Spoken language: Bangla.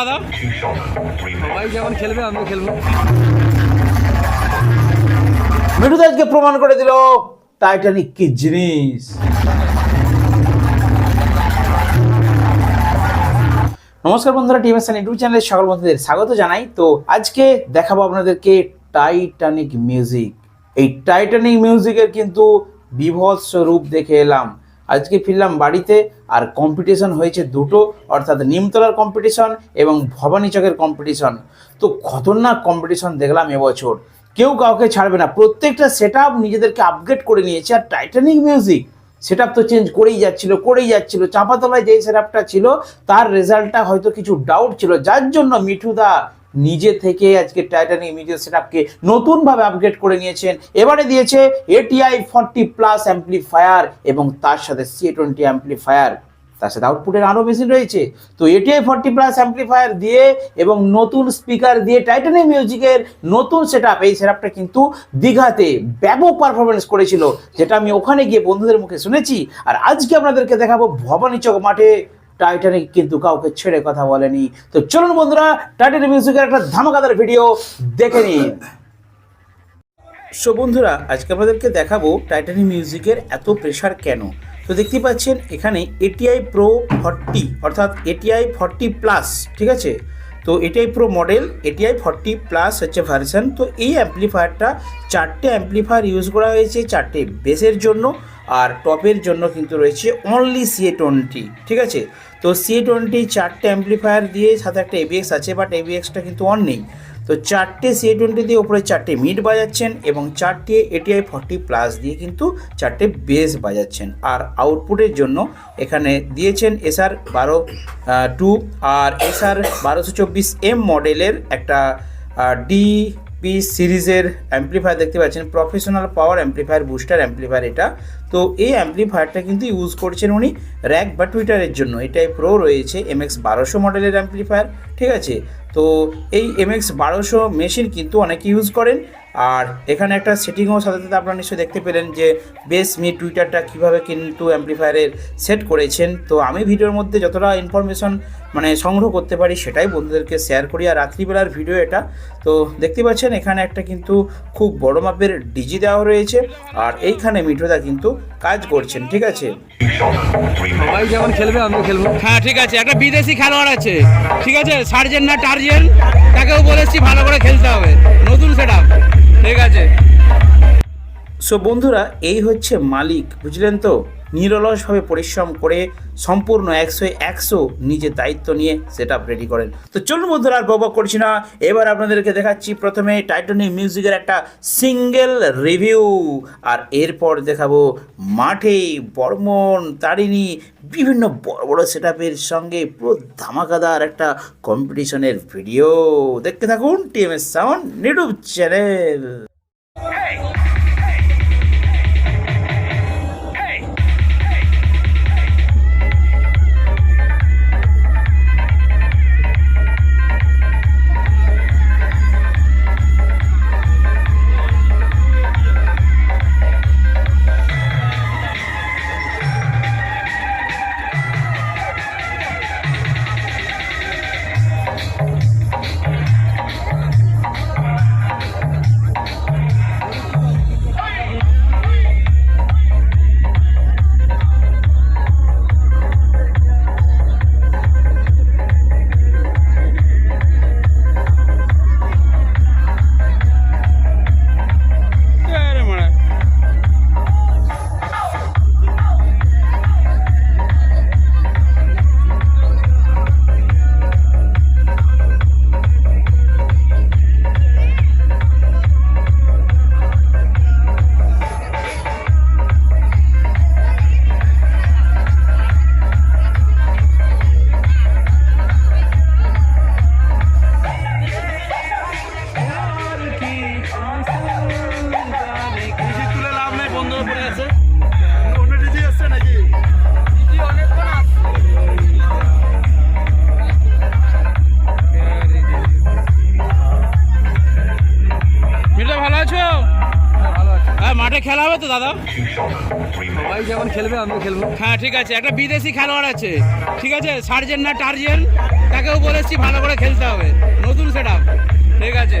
দাদা? সবাই খেলবে, আমিও খেলব। আজকে প্রমাণ করে দিল টাইটানিক কি জিনিস? নমস্কার বন্ধুরা, টিএমএস ইউটিউব চ্যানেলের সকল বন্ধুদের স্বাগত জানাই। তো আজকে দেখাবো আপনাদেরকে টাইটানিক মিউজিক এই টাইটানিক মিউজিকের কিন্তু বিভৎস রূপ দেখে এলাম। আজকে ফিরলাম বাড়িতে, আর কম্পিটিশন হয়েছে দুটো, অর্থাৎ নিমতলার কম্পিটিশন এবং ভবানী চকের কম্পিটিশন তো খতরনাক কম্পিটিশন দেখলাম এবছর। কেউ কাউকে ছাড়বে না। প্রত্যেকটা সেট নিজেদেরকে আপগ্রেড করে নিয়েছে। আর টাইটানিক মিউজিক সেট তো চেঞ্জ করেই যাচ্ছিল করেই যাচ্ছিল। চাপাতলায় যেই সেট ছিল, তার রেজাল্টটা হয়তো কিছু ডাউট ছিল। যার জন্য মিঠুদা নিজে থেকে আজকে টাইটানিক মিউজিক সেট আপকে নতুনভাবে আপগ্রেড করে নিয়েছেন। এবারে দিয়েছে এটিআই ফর্টি প্লাস অ্যাম্পলিফায়ার এবং তার সাথে সি টোয়েন্টি অ্যাম্পলিফায়ার তার সাথে আউটপুটের আরও বেশি রয়েছে। তো এটিআই ফর্টি প্লাস অ্যাম্পলিফায়ার দিয়ে এবং নতুন স্পিকার দিয়ে টাইটানিক মিউজিকের নতুন সেট এই সেট কিন্তু দীঘাতে ব্যাপক পারফরমেন্স করেছিল, যেটা আমি ওখানে গিয়ে বন্ধুদের মুখে শুনেছি। আর আজকে আপনাদেরকে দেখাবো ভবানী চক মাঠে টাইটানিক কিন্তু কাউকে ছেড়ে কথা বলেনি। তো চলুন বন্ধুরা টাইটানিক মিউজিকের একটা ধামাকাদার ভিডিও দেখে নিন সো বন্ধুরা, আজকে আপনাদেরকে দেখাবো টাইটানিক মিউজিকের এত প্রেশার কেন? তো দেখতে পাচ্ছেন, এখানে এটিআই প্রো ফর্টি অর্থাৎ এটিআই ফর্টি প্লাস ঠিক আছে? তো এটাই pro model ATI forty plus হচ্ছে ভার্সন তো এই অ্যাম্পলিফায়ারটা চারটে অ্যাম্পলিফায়ার ইউজ করা হয়েছে, চারটে বেসের জন্য আর টপের জন্য কিন্তু রয়েছে অনলি সিএ টোয়েন্টি ঠিক আছে? তো সিএ টোয়েন্টি চারটে অ্যাম্পলিফায়ার দিয়ে সাথে একটা এবিএক্স আছে বাট এবিএক্সটা কিন্তু অন নেই। তো চারটে সিএ টোয়েন্টি দিয়ে উপরে চারটে মিড বাজাচ্ছেন এবং চারটে এটিআই ফর্টি প্লাস দিয়ে কিন্তু চারটে বেস বাজাচ্ছেন। আর আউটপুটের জন্য এখানে দিয়েছেন এসআর বারো টু আর এসআর বারোশো চব্বিশ এম মডেলের একটা ডি পি সিরিজের অ্যাম্পলিফায়ার দেখতে পাচ্ছেন। Professional power amplifier booster amplifier এটা। তো এই অ্যাম্পলিফায়ারটা কিন্তু ইউজ করছেন উনি র্যাক বা টুইটারের জন্য। এটাই প্রো রয়েছে এম এক্স বারোশো মডেলের অ্যাম্পলিফায়ার ঠিক আছে? তো এই এমএক্স বারোশো মেশিন কিন্তু অনেকে ইউজ করেন। আর এখানে একটা সেটিংও সাথে সাথে আপনারা নিশ্চয়ই দেখতে পেলেন যে বেশ মি টুইটারটা কীভাবে কিন্তু অ্যাম্পলিফায়ারের সেট করেছেন। তো আমি ভিডিওর মধ্যে যতটা ইনফরমেশন মানে সংগ্রহ করতে পারি সেটাই বন্ধুদেরকে শেয়ার করি। আর রাত্রিবেলার ভিডিও এটা তো দেখতে পাচ্ছেন এখানে একটা কিন্তু খুব বড় মাপের ডিজি দেওয়া রয়েছে। আর এইখানে মিঠোদা কিন্তু কাজ করছেন ঠিক আছে? সবাই যেমন খেলবে আমিও খেলব। হ্যাঁ ঠিক আছে। একটা বিদেশি খেলোয়াড় আছে ঠিক আছে? সার্জেন না টার্জেন তাকেও বলেছি ভালো করে খেলতে হবে। নতুন সেট ঠিক আছে? সো বন্ধুরা এই হচ্ছে মালিক বুঝলেন তো? নিরলসভাবে পরিশ্রম করে সম্পূর্ণ একশো একশো নিজের দায়িত্ব নিয়ে সেট আপ রেডি করেন। তো চলুন বন্ধুরা, আর বক করছি না। এবার আপনাদেরকে দেখাচ্ছি প্রথমে টাইটানিক মিউজিকের একটা সিঙ্গেল রিভিউ আর এরপর দেখাবো মাঠে বর্মন, তারিণী, বিভিন্ন বড় বড় সেট সঙ্গে পুরো ধামাকাদার একটা কম্পিটিশনের ভিডিও দেখতে থাকুন টিএমএস সাউন্ড ইউটিউব চ্যানেল তো দাদা? সবাই যেমন খেলবে আমিও খেলব। হ্যাঁ ঠিক আছে। একটা বিদেশি খেলোয়াড় আছে। ঠিক আছে? সার্জেন না টার্জেন তাকেও বলেছি ভালো করে খেলতে হবে। নতুন সেট ঠিক আছে?